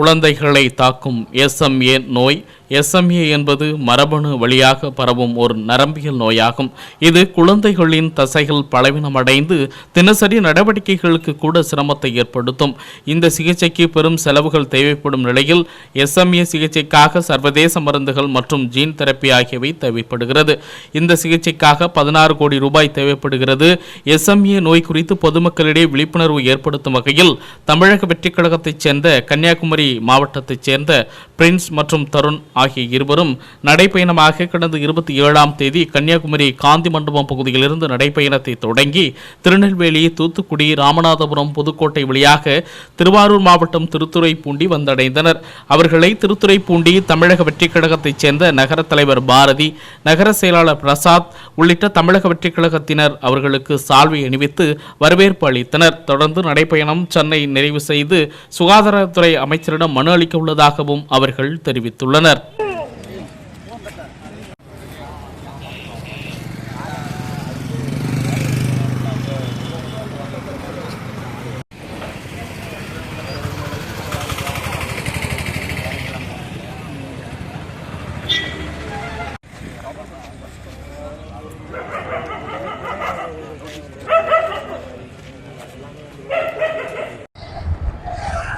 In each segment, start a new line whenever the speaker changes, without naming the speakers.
குழந்தைகளை தாக்கும் எஸ்எம்ஏ நோய் எஸ்எம்ஏ என்பது மரபணு வழியாக பரவும் ஒரு நரம்பியல் நோயாகும். இது குழந்தைகளின் தசைகள் பலவீனமடைந்து தினசரி நடவடிக்கைகளுக்கு கூட சிரமத்தை ஏற்படுத்தும். இந்த சிகிச்சைக்கு பெரும் செலவுகள் தேவைப்படும் நிலையில் எஸ்எம்ஏ சிகிச்சைக்காக சர்வதேச மருந்துகள் மற்றும் ஜீன் தெரப்பி ஆகியவை தேவைப்படுகிறது. இந்த சிகிச்சைக்காக பதினாறு கோடி ரூபாய் தேவைப்படுகிறது. எஸ்எம்ஏ நோய் குறித்து பொதுமக்களிடையே விழிப்புணர்வு ஏற்படுத்தும் வகையில் தமிழக வெற்றிக் கழகத்தைச் சேர்ந்த கன்னியாகுமரி மாவட்டத்தைச் சேர்ந்த பிரின்ஸ் மற்றும் தருண் ஆகிய இருவரும் நடைப்பயணமாக கடந்த இருபத்தி ஏழாம் தேதி கன்னியாகுமரி காந்தி மண்டபம் பகுதியிலிருந்து நடைப்பயணத்தை தொடங்கி திருநெல்வேலி தூத்துக்குடி ராமநாதபுரம் புதுக்கோட்டை வழியாக திருவாரூர் மாவட்டம் திருத்துறைப்பூண்டி வந்தடைந்தனர். அவர்களை திருத்துறைப்பூண்டி தமிழக வெற்றிக் கழகத்தைச் சேர்ந்த நகர தலைவர் பாரதி நகர செயலாளர் பிரசாத் உள்ளிட்ட தமிழக வெற்றிக் கழகத்தினர் அவர்களுக்கு சால்வை அணிவித்து வரவேற்பு அளித்தனர். தொடர்ந்து நடைப்பயணம் சென்னை நிறைவு செய்து சுகாதாரத்துறை அமைச்சரிடம் மனு அளிக்க உள்ளதாகவும் அவர்கள் தெரிவித்துள்ளனர்.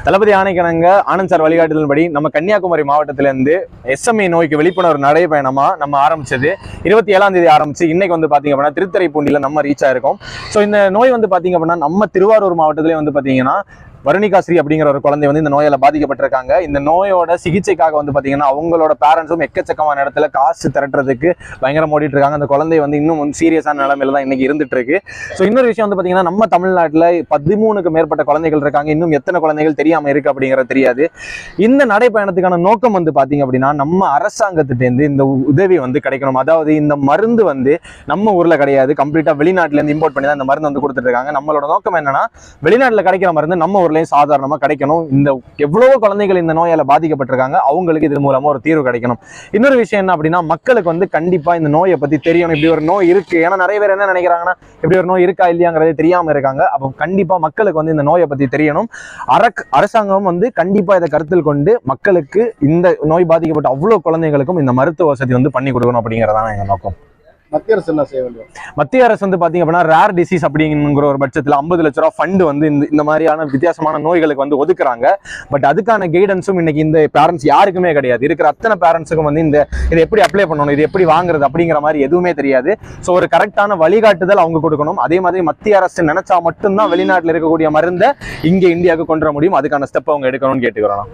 தளபதி ஆணைக்கணங்க ஆனந்த் சார் வழிகாட்டுதலின்படி நம்ம கன்னியாகுமரி மாவட்டத்திலேருந்து எஸ்எம்ஏ நோய்க்கு விழிப்புணர்வு நடைபயணமாக நம்ம ஆரம்பிச்சது. இருபத்தி ஏழாம் தேதி ஆரம்பிச்சு இன்னைக்கு வந்து பார்த்தீங்க அப்படின்னா திருத்துறைப்பூண்டியில நம்ம ரீச் ஆயிருக்கோம். ஸோ இந்த நோய் வந்து பார்த்தீங்க அப்படின்னா நம்ம திருவாரூர் மாவட்டத்திலே வந்து பாத்தீங்கன்னா வருணிகாஸ்ரீ அப்படிங்கிற ஒரு குழந்தை வந்து இந்த நோயால பாதிக்கப்பட்டிருக்காங்க. இந்த நோயோட சிகிச்சைக்காக வந்து பாத்தீங்கன்னா அவங்களோட பேரண்ட்ஸும் எக்கச்சக்கமான இடத்துல காசு திரட்டுறதுக்கு பயங்கரம் ஓடிட்டு இருக்காங்க அந்த குழந்தை வந்து இன்னும் வந்து சீரியஸான நிலைமையில தான் இன்னைக்கு இருந்துட்டு இருக்கு ஸோ இன்னொரு விஷயம் வந்து பாத்தீங்கன்னா நம்ம தமிழ்நாட்டில் பதிமூணுக்கு மேற்பட்ட குழந்தைகள் இருக்காங்க. இன்னும் எத்தனை குழந்தைகள் தெரியாம இருக்கு அப்படிங்கிறது தெரியாது. இந்த நடைப்பயணத்துக்கான நோக்கம் வந்து பாத்தீங்க அப்படின்னா நம்ம அரசாங்கத்திட்டேருந்து இந்த உதவி வந்து கிடைக்கணும். அதாவது இந்த மருந்து வந்து நம்ம ஊர்ல கிடையாது. கம்ப்ளீட்டா வெளிநாட்டுல இருந்து இம்போர்ட் பண்ணி தான் இந்த மருந்து வந்து கொடுத்துட்டு இருக்காங்க. நம்மளோட நோக்கம் என்னன்னா வெளிநாட்டுல கிடைக்கிற மருந்து நம்ம ஊர்லயும் சாதாரணமா கிடைக்கணும். இந்த எவ்வளவோ குழந்தைகள் இந்த நோயால பாதிக்கப்பட்டிருக்காங்க. அவங்களுக்கு இது மூலமா ஒரு தீர்வு கிடைக்கணும். இன்னொரு விஷயம் என்ன அப்படின்னா மக்களுக்கு வந்து கண்டிப்பா இந்த நோயை பத்தி தெரியணும். இப்படி ஒரு நோய் இருக்கு. ஏன்னா நிறைய பேர் என்ன நினைக்கிறாங்கன்னா இப்படி ஒரு நோய் இருக்கா இல்லையாங்கிறதே தெரியாம இருக்காங்க. அப்போ கண்டிப்பா மக்களுக்கு வந்து இந்த நோயை பத்தி தெரியணும். அரக் அரசாங்கம் வந்து கண்டிப்பா இதை கருத்தில் கொண்டு மக்களுக்கு இந்த நோய் பாதிக்கப்பட்ட அவ்வளவு குழந்தைகளுக்கும் இந்த மருத்துவ வசதி வந்து பண்ணி கொடுக்கணும் அப்படிங்கறதான் எங்க நோக்கம்.
மத்திய அரசு என்ன செய்ய வேண்டும்?
மத்திய அரசு வந்து பாத்தீங்க அப்படின்னா ரேர் டிசீஸ் அப்படிங்கிற ஒரு பட்சத்துல ஐம்பது லட்ச ரூபா ஃபண்ட் வந்து இந்த இந்த மாதிரியான வித்தியாசமான நோய்களுக்கு வந்து ஒதுக்குறாங்க. பட் அதுக்கான கைடன்ஸும் இன்னைக்கு இந்த பேரண்ட்ஸ் யாருக்குமே கிடையாது. இருக்கிற அத்தனை பேரண்ட்ஸுக்கும் வந்து இந்த இதை எப்படி அப்ளை பண்ணணும் இது எப்படி வாங்குறது அப்படிங்கிற மாதிரி எதுவுமே தெரியாது. ஸோ ஒரு கரெக்டான வழிகாட்டுதல் அவங்க கொடுக்கணும். அதே மாதிரி மத்திய அரசு நினைச்சா மட்டும்தான் வெளிநாட்டில் இருக்கக்கூடிய மருந்தை இங்கே இந்தியாவுக்கு கொண்டு வர முடியும். அதுக்கான ஸ்டெப் அவங்க எடுக்கணும்னு கேட்டுக்கிறோம்.